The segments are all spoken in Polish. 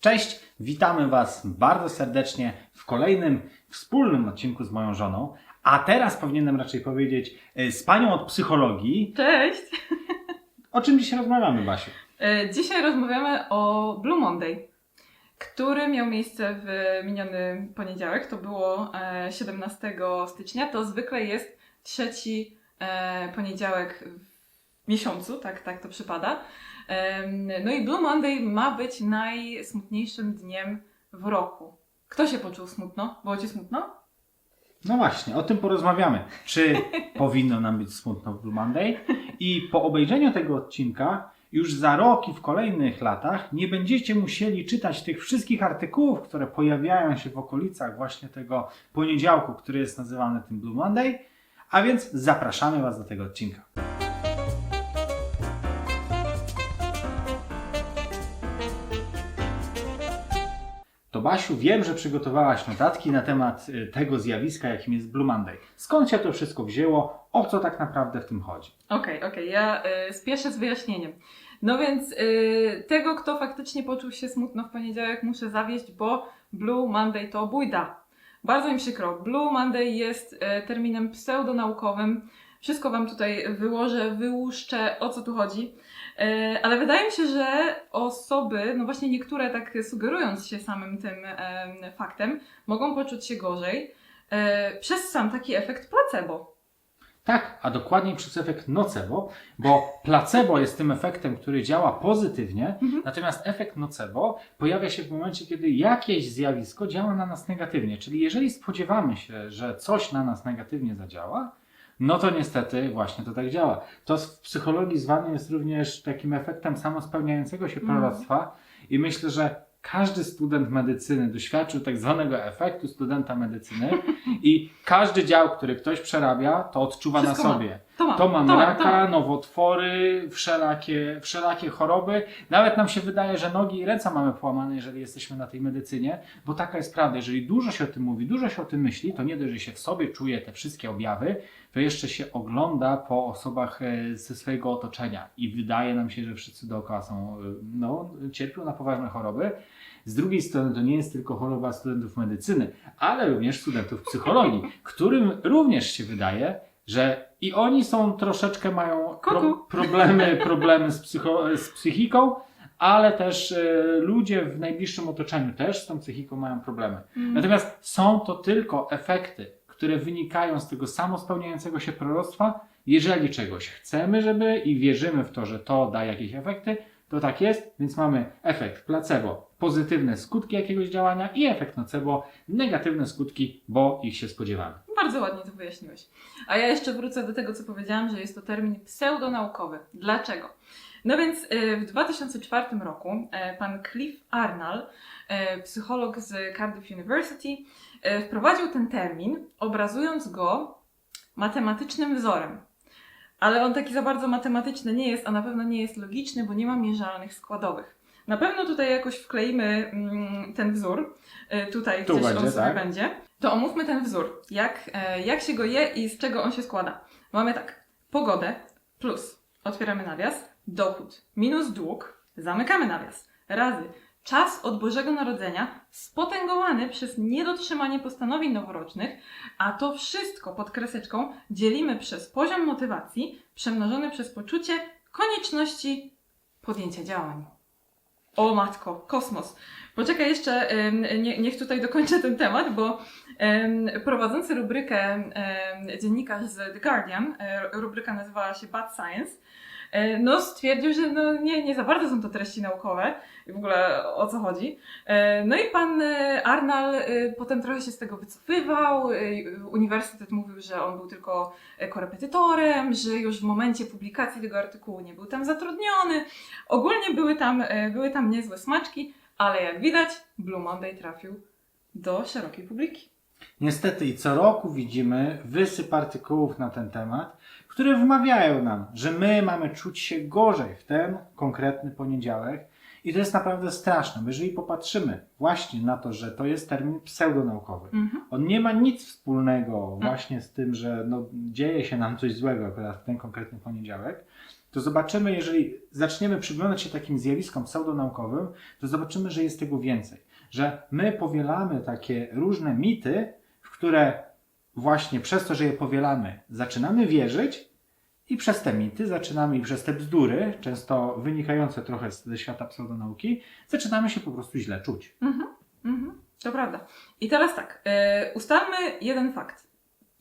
Cześć, witamy Was bardzo serdecznie w kolejnym wspólnym odcinku z moją żoną. A teraz powinienem raczej powiedzieć y, z panią od psychologii. Cześć! O czym dzisiaj rozmawiamy, Basiu? E, Dzisiaj rozmawiamy o Blue Monday, który miał miejsce w miniony poniedziałek. To było e, 17 stycznia. To zwykle jest trzeci e, poniedziałek w miesiącu, tak, tak to przypada. No i Blue Monday ma być najsmutniejszym dniem w roku. Kto się poczuł smutno? Było ci smutno? No właśnie, o tym porozmawiamy. Czy powinno nam być smutno w Blue Monday? I po obejrzeniu tego odcinka, już za rok i w kolejnych latach, nie będziecie musieli czytać tych wszystkich artykułów, które pojawiają się w okolicach właśnie tego poniedziałku, który jest nazywany tym Blue Monday. A więc zapraszamy Was do tego odcinka. To Basiu, wiem, że przygotowałaś notatki na temat y, tego zjawiska, jakim jest Blue Monday. Skąd się to wszystko wzięło? O co tak naprawdę w tym chodzi? Okej, okej, ja y, spieszę z wyjaśnieniem. No więc y, tego, kto faktycznie poczuł się smutno w poniedziałek, muszę zawieść, bo Blue Monday to bójda. Bardzo mi przykro. Blue Monday jest y, terminem pseudonaukowym. Wszystko Wam tutaj wyłożę, wyłuszczę, o co tu chodzi. Y, ale wydaje mi się, że osoby, no właśnie niektóre tak sugerując się samym tym em, faktem, mogą poczuć się gorzej y, przez sam taki efekt placebo. Tak, a dokładniej przez efekt nocebo, bo placebo jest tym efektem, który działa pozytywnie, Mhm. natomiast efekt nocebo pojawia się w momencie, kiedy jakieś zjawisko działa na nas negatywnie. Czyli jeżeli spodziewamy się, że coś na nas negatywnie zadziała, no to niestety właśnie to tak działa. To w psychologii zwany jest również takim efektem samospełniającego się Mhm. proroctwa i myślę, że każdy student medycyny doświadczył tak zwanego efektu studenta medycyny i każdy dział, który ktoś przerabia, to odczuwa Wszystko na sobie. To mam, To mam to raka, to mam. nowotwory, wszelakie, wszelakie choroby. Nawet nam się wydaje, że nogi i ręce mamy połamane, jeżeli jesteśmy na tej medycynie, bo taka jest prawda. Jeżeli dużo się o tym mówi, dużo się o tym myśli, to nie dość, że się w sobie czuje te wszystkie objawy, to jeszcze się ogląda po osobach e, ze swojego otoczenia i wydaje nam się, że wszyscy dookoła są, e, no, cierpią na poważne choroby. Z drugiej strony to nie jest tylko choroba studentów medycyny, ale również studentów psychologii, którym również się wydaje, że i oni są troszeczkę mają pro, problemy, problemy z, psycho, z psychiką, ale też e, ludzie w najbliższym otoczeniu też z tą psychiką mają problemy. Mm. Natomiast są to tylko efekty, które wynikają z tego samospełniającego się proroctwa. Jeżeli czegoś chcemy, żeby i wierzymy w to, że to da jakieś efekty, to tak jest, więc mamy efekt placebo, pozytywne skutki jakiegoś działania i efekt nocebo, negatywne skutki, bo ich się spodziewamy. Bardzo ładnie to wyjaśniłeś. A ja jeszcze wrócę do tego, co powiedziałam, że jest to termin pseudonaukowy. Dlaczego? No więc y, w 2004 roku e, pan Cliff Arnall, e, psycholog z Cardiff University, e, wprowadził ten termin, obrazując go matematycznym wzorem. Ale on taki za bardzo matematyczny nie jest, a na pewno nie jest logiczny, bo nie ma mierzalnych składowych. Na pewno tutaj jakoś wkleimy mm, ten wzór. E, Tutaj Tu gdzieś będzie, on sobie tak. będzie. To omówmy ten wzór. Jak, e, jak się go je i z czego on się składa. Mamy tak. Pogodę plus, otwieramy nawias, dochód minus dług, zamykamy nawias, razy czas od Bożego Narodzenia spotęgowany przez niedotrzymanie postanowień noworocznych, a to wszystko pod kreseczką dzielimy przez poziom motywacji przemnożony przez poczucie konieczności podjęcia działań. O matko, kosmos. Poczekaj jeszcze, nie, niech tutaj dokończę ten temat, bo prowadzący rubrykę dziennikarz z The Guardian, y, rubryka nazywała się Bad Science, no stwierdził, że no nie, nie za bardzo są to treści naukowe i w ogóle o co chodzi. Y, No i pan Arnall y, potem trochę się z tego wycofywał. Uniwersytet mówił, że on był tylko korepetytorem, że już w momencie publikacji tego artykułu nie był tam zatrudniony. Ogólnie były tam, były tam niezłe smaczki, ale jak widać, Blue Monday trafił do szerokiej publiki. Niestety i co roku widzimy wysyp artykułów na ten temat, które wmawiają nam, że my mamy czuć się gorzej w ten konkretny poniedziałek. I to jest naprawdę straszne, bo jeżeli popatrzymy właśnie na to, że to jest termin pseudonaukowy, Mhm. on nie ma nic wspólnego właśnie z tym, że no, dzieje się nam coś złego akurat w ten konkretny poniedziałek, to zobaczymy, jeżeli zaczniemy przyglądać się takim zjawiskom pseudonaukowym, to zobaczymy, że jest tego więcej. Że my powielamy takie różne mity, w które właśnie przez to, że je powielamy, zaczynamy wierzyć i przez te mity zaczynamy i przez te bzdury, często wynikające trochę ze świata pseudonauki, zaczynamy się po prostu źle czuć. Mhm, mhm, to prawda. I teraz tak, e, ustalmy jeden fakt.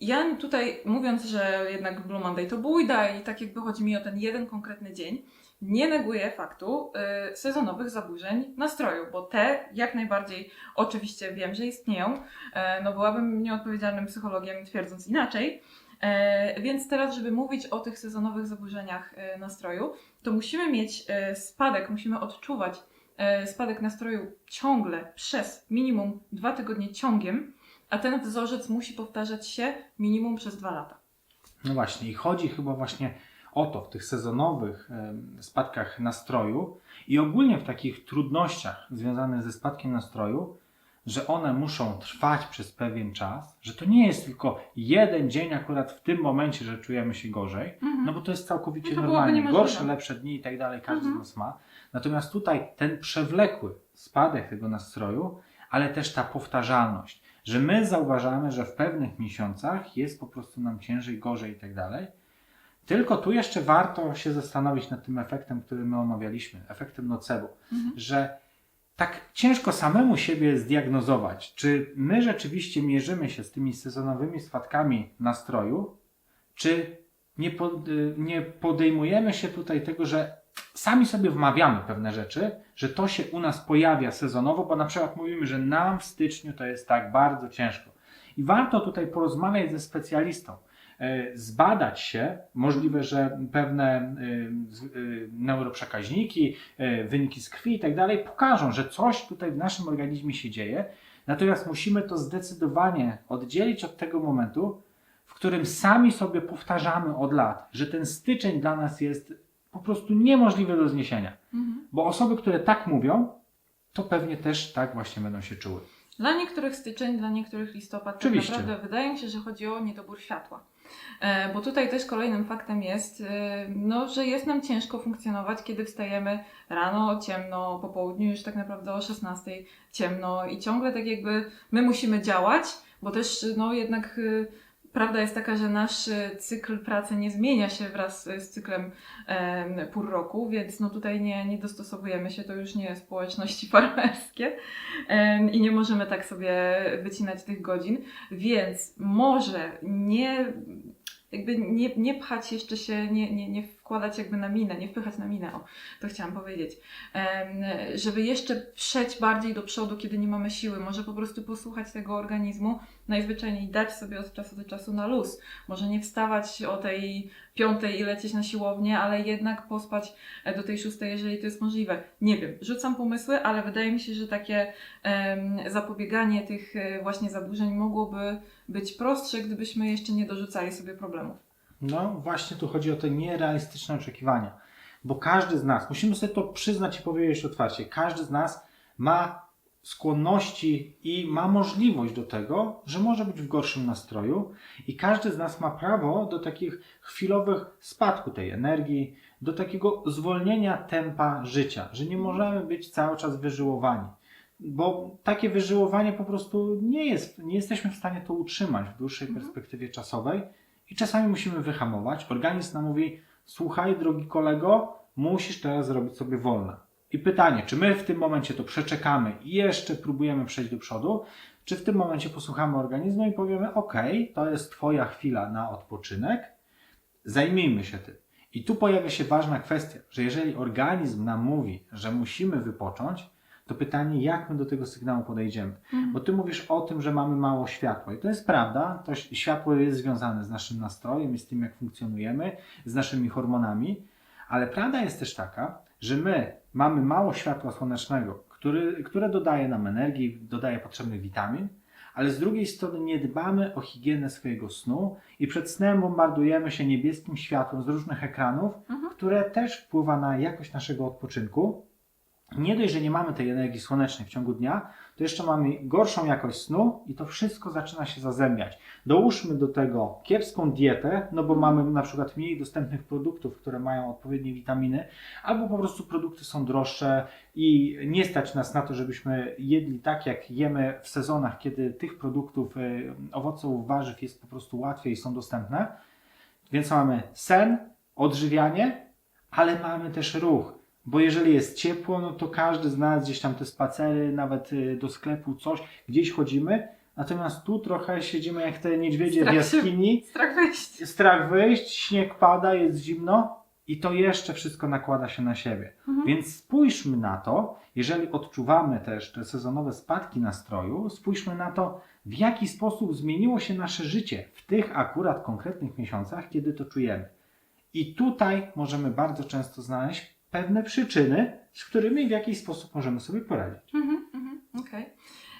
Ja tutaj mówiąc, że jednak Blue Monday to bójda i tak jakby chodzi mi o ten jeden konkretny dzień, nie neguję faktu e, sezonowych zaburzeń nastroju, bo te jak najbardziej oczywiście wiem, że istnieją. E, no byłabym nieodpowiedzialnym psychologiem twierdząc inaczej. E, więc teraz, żeby mówić o tych sezonowych zaburzeniach e, nastroju, to musimy mieć spadek, musimy odczuwać spadek nastroju ciągle przez minimum dwa tygodnie ciągiem, a ten wzorzec musi powtarzać się minimum przez dwa lata. No właśnie, i chodzi chyba właśnie o to w tych sezonowych spadkach nastroju i ogólnie w takich trudnościach związanych ze spadkiem nastroju, że one muszą trwać przez pewien czas, że to nie jest tylko jeden dzień akurat w tym momencie, że czujemy się gorzej, no bo to jest całkowicie No to normalnie. Gorsze, lepsze dni i tak dalej, każdy Mhm. z nas ma. Natomiast tutaj ten przewlekły spadek tego nastroju, ale też ta powtarzalność, że my zauważamy, że w pewnych miesiącach jest po prostu nam ciężej, gorzej i tak dalej. Tylko tu jeszcze warto się zastanowić nad tym efektem, który my omawialiśmy, efektem nocebo, Mhm. że tak ciężko samemu siebie zdiagnozować, czy my rzeczywiście mierzymy się z tymi sezonowymi spadkami nastroju, czy nie, pod, nie podejmujemy się tutaj tego, że sami sobie wmawiamy pewne rzeczy, że to się u nas pojawia sezonowo, bo na przykład mówimy, że nam w styczniu to jest tak bardzo ciężko. I warto tutaj porozmawiać ze specjalistą, zbadać się, możliwe, że pewne z- y, neuroprzekaźniki, wyniki z krwi i tak dalej pokażą, że coś tutaj w naszym organizmie się dzieje. Natomiast musimy to zdecydowanie oddzielić od tego momentu, w którym sami sobie powtarzamy od lat, że ten styczeń dla nas jest po prostu niemożliwy do zniesienia. Mhm. Bo osoby, które tak mówią, to pewnie też tak właśnie będą się czuły. Dla niektórych styczeń, dla niektórych listopad, Oczywiście. tak naprawdę wydaje mi się, że chodzi o niedobór światła. E, bo tutaj też kolejnym faktem jest, e, no, że jest nam ciężko funkcjonować, kiedy wstajemy rano ciemno, po południu już tak naprawdę o 16 ciemno i ciągle tak jakby my musimy działać, bo też no jednak e, prawda jest taka, że nasz e, cykl pracy nie zmienia się wraz e, z cyklem e, pór roku, więc no tutaj nie, nie dostosowujemy się, to już nie społeczności farmerskie. Em, i nie możemy tak sobie wycinać tych godzin, więc może nie jakby nie, nie pchać jeszcze się, nie, nie, nie wkładać jakby na minę, nie wpychać na minę, o, to chciałam powiedzieć, żeby jeszcze przejść bardziej do przodu, kiedy nie mamy siły, może po prostu posłuchać tego organizmu, najzwyczajniej dać sobie od czasu do czasu na luz, może nie wstawać o tej piątej i lecieć na siłownię, ale jednak pospać e, do tej szóstej, jeżeli to jest możliwe. Nie wiem, rzucam pomysły, ale wydaje mi się, że takie zapobieganie tych e, właśnie zaburzeń mogłoby być prostsze, gdybyśmy jeszcze nie dorzucali sobie problemów. No właśnie tu chodzi o te nierealistyczne oczekiwania. Bo każdy z nas, musimy sobie to przyznać i powiedzieć otwarcie, każdy z nas ma skłonności i ma możliwość do tego, że może być w gorszym nastroju i każdy z nas ma prawo do takich chwilowych spadku tej energii, do takiego zwolnienia tempa życia, że nie możemy być cały czas wyżyłowani. Bo takie wyżyłowanie po prostu nie jest, nie jesteśmy w stanie to utrzymać w dłuższej Mhm. perspektywie czasowej i czasami musimy wyhamować. Organizm nam mówi: Słuchaj, drogi kolego, musisz teraz zrobić sobie wolne. I pytanie, czy my w tym momencie to przeczekamy i jeszcze próbujemy przejść do przodu, czy w tym momencie posłuchamy organizmu i powiemy: OK, to jest Twoja chwila na odpoczynek, zajmijmy się tym. I tu pojawia się ważna kwestia, że jeżeli organizm nam mówi, że musimy wypocząć, to pytanie, jak my do tego sygnału podejdziemy. Bo ty mówisz o tym, że mamy mało światła. I to jest prawda. To światło jest związane z naszym nastrojem z tym, jak funkcjonujemy, z naszymi hormonami. Ale prawda jest też taka, że my mamy mało światła słonecznego, który, które dodaje nam energii, dodaje potrzebnych witamin, ale z drugiej strony nie dbamy o higienę swojego snu i przed snem bombardujemy się niebieskim światłem z różnych ekranów, Mhm. które też wpływa na jakość naszego odpoczynku. Nie dość, że nie mamy tej energii słonecznej w ciągu dnia, to jeszcze mamy gorszą jakość snu i to wszystko zaczyna się zazębiać. Dołóżmy do tego kiepską dietę, no bo mamy na przykład mniej dostępnych produktów, które mają odpowiednie witaminy, albo po prostu produkty są droższe i nie stać nas na to, żebyśmy jedli tak, jak jemy w sezonach, kiedy tych produktów, y, owoców, warzyw jest po prostu łatwiej i są dostępne. Więc mamy sen, odżywianie, ale mamy też ruch. Bo jeżeli jest ciepło, no to każdy z nas gdzieś tam te spacery, nawet y, do sklepu, coś, gdzieś chodzimy. Natomiast tu trochę siedzimy jak te niedźwiedzie w Strach się- jaskini. Strach wyjść. Strach wyjść, śnieg pada, jest zimno i to jeszcze wszystko nakłada się na siebie. Mhm. Więc spójrzmy na to, jeżeli odczuwamy też te sezonowe spadki nastroju, spójrzmy na to, w jaki sposób zmieniło się nasze życie w tych akurat konkretnych miesiącach, kiedy to czujemy. I tutaj możemy bardzo często znaleźć pewne przyczyny, z którymi w jakiś sposób możemy sobie poradzić. Mhm, mhm, Okej.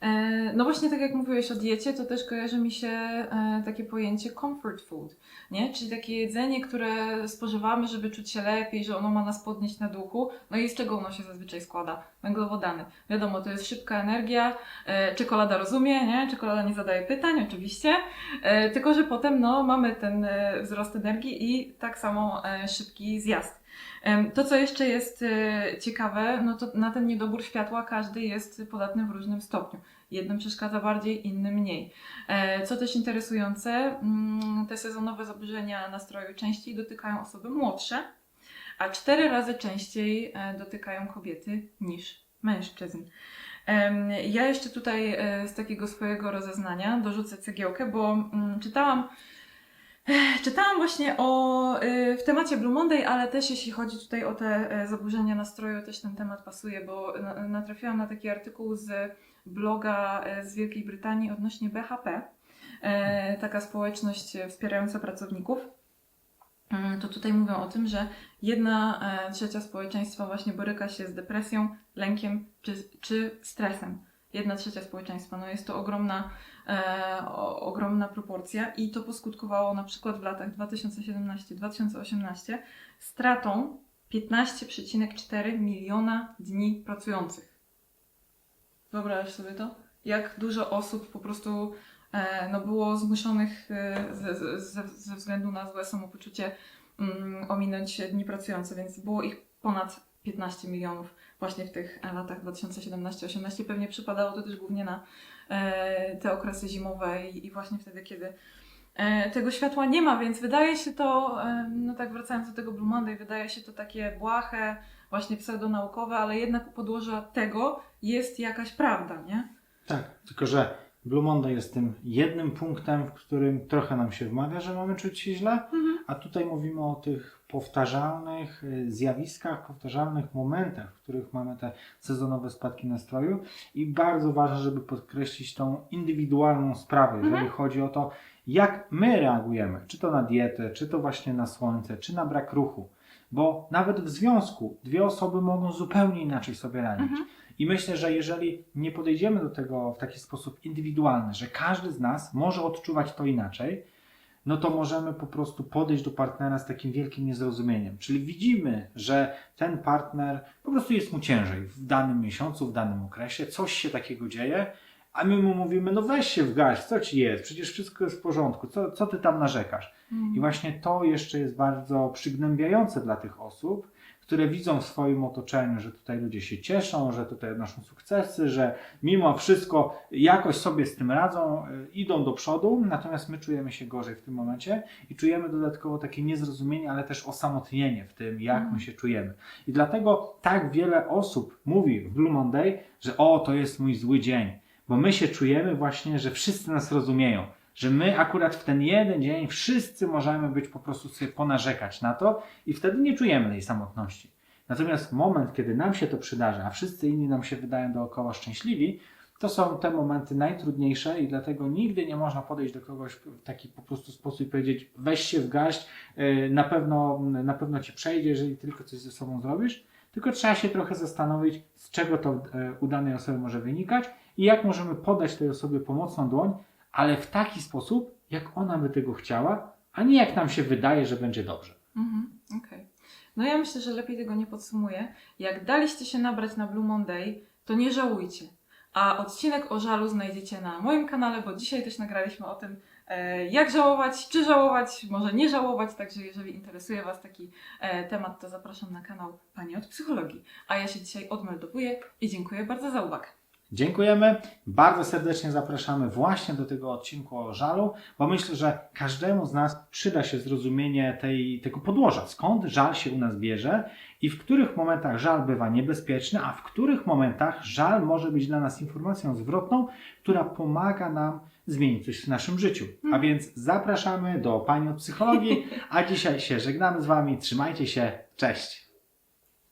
E, No właśnie tak jak mówiłeś o diecie, to też kojarzy mi się e, takie pojęcie comfort food, nie? Czyli takie jedzenie, które spożywamy, żeby czuć się lepiej, że ono ma nas podnieść na duchu. No i z czego ono się zazwyczaj składa? Węglowodany. Wiadomo, to jest szybka energia, e, czekolada rozumie, nie? Czekolada nie zadaje pytań, oczywiście, tylko że potem no, mamy ten wzrost energii i tak samo szybki zjazd. To, co jeszcze jest e, ciekawe, no to na ten niedobór światła każdy jest podatny w różnym stopniu. Jednym przeszkadza bardziej, innym mniej. E, Co też interesujące, mm, te sezonowe zaburzenia nastroju częściej dotykają osoby młodsze, a cztery razy częściej e, dotykają kobiety niż mężczyzn. Ja jeszcze tutaj e, z takiego swojego rozeznania dorzucę cegiełkę, bo mm, czytałam Czytałam właśnie o, y, w temacie Blue Monday, ale też jeśli chodzi tutaj o te e, zaburzenia nastroju, też ten temat pasuje, bo na- natrafiłam na taki artykuł z bloga e, z Wielkiej Brytanii odnośnie BHP, e, taka społeczność wspierająca pracowników. Mm, To tutaj mówią o tym, że jedna trzecia społeczeństwa właśnie boryka się z depresją, lękiem czy, czy stresem. Jedna trzecia społeczeństwa. No jest to ogromna o, ogromna proporcja i to poskutkowało na przykład w latach 2017-2018 stratą 15,4 miliona dni pracujących. Wyobrażasz sobie to? Jak dużo osób po prostu e, no, było zmuszonych e, ze, ze, ze- ze względu na złe samopoczucie mm, ominąć dni pracujące, więc było ich ponad 15 milionów właśnie w tych e, latach 2017-18. Pewnie przypadało to też głównie na e, te okresy zimowe i, właśnie wtedy, kiedy e, tego światła nie ma, więc wydaje się to, no tak wracając do tego Blue Monday, wydaje się to takie błahe, właśnie pseudonaukowe, ale jednak u podłoża tego jest jakaś prawda, nie? Tak, tylko że Blue Monday jest tym jednym punktem, w którym trochę nam się wmawia, że mamy czuć się źle, a tutaj mówimy o tych powtarzalnych y, zjawiskach, powtarzalnych momentach, w których mamy te sezonowe spadki nastroju i bardzo ważne, żeby podkreślić tą indywidualną sprawę, jeżeli chodzi o to, jak my reagujemy, czy to na dietę, czy to właśnie na słońce, czy na brak ruchu. Bo nawet w związku dwie osoby mogą zupełnie inaczej sobie radzić. I myślę, że jeżeli nie podejdziemy do tego w taki sposób indywidualny, że każdy z nas może odczuwać to inaczej, no to możemy po prostu podejść do partnera z takim wielkim niezrozumieniem. Czyli widzimy, że ten partner po prostu jest mu ciężej w danym miesiącu, w danym okresie, coś się takiego dzieje, a my mu mówimy, no weź się w garść, co ci jest, przecież wszystko jest w porządku, co, co ty tam narzekasz? I właśnie to jeszcze jest bardzo przygnębiające dla tych osób, które widzą w swoim otoczeniu, że tutaj ludzie się cieszą, że tutaj odnoszą sukcesy, że mimo wszystko jakoś sobie z tym radzą, y, idą do przodu, natomiast my czujemy się gorzej w tym momencie i czujemy dodatkowo takie niezrozumienie, ale też osamotnienie w tym, jak my się czujemy. I dlatego tak wiele osób mówi w Blue Monday, że o, to jest mój zły dzień, bo my się czujemy właśnie, że wszyscy nas rozumieją, że my akurat w ten jeden dzień wszyscy możemy być po prostu sobie ponarzekać na to i wtedy nie czujemy tej samotności. Natomiast moment, kiedy nam się to przydarza, a wszyscy inni nam się wydają dookoła szczęśliwi, to są te momenty najtrudniejsze i dlatego nigdy nie można podejść do kogoś w taki po prostu sposób i powiedzieć weź się w garść, yy, na pewno, na pewno ci przejdzie, jeżeli tylko coś ze sobą zrobisz, tylko trzeba się trochę zastanowić, z czego to yy, u danej osoby może wynikać i jak możemy podać tej osobie pomocną dłoń, ale w taki sposób, jak ona by tego chciała, a nie jak nam się wydaje, że będzie dobrze. Mhm, okej. No ja myślę, że lepiej tego nie podsumuję. Jak daliście się nabrać na Blue Monday, to nie żałujcie. A odcinek o żalu znajdziecie na moim kanale, bo dzisiaj też nagraliśmy o tym, e, jak żałować, czy żałować, może nie żałować. Także jeżeli interesuje Was taki e, temat, to zapraszam na kanał Pani od Psychologii. A ja się dzisiaj odmeldowuję i dziękuję bardzo za uwagę. Dziękujemy. Bardzo serdecznie zapraszamy właśnie do tego odcinku o żalu, bo myślę, że każdemu z nas przyda się zrozumienie tej, tego podłoża, skąd żal się u nas bierze i w których momentach żal bywa niebezpieczny, a w których momentach żal może być dla nas informacją zwrotną, która pomaga nam zmienić coś w naszym życiu. A więc zapraszamy do Pani od Psychologii, a dzisiaj się żegnamy z Wami. Trzymajcie się. Cześć.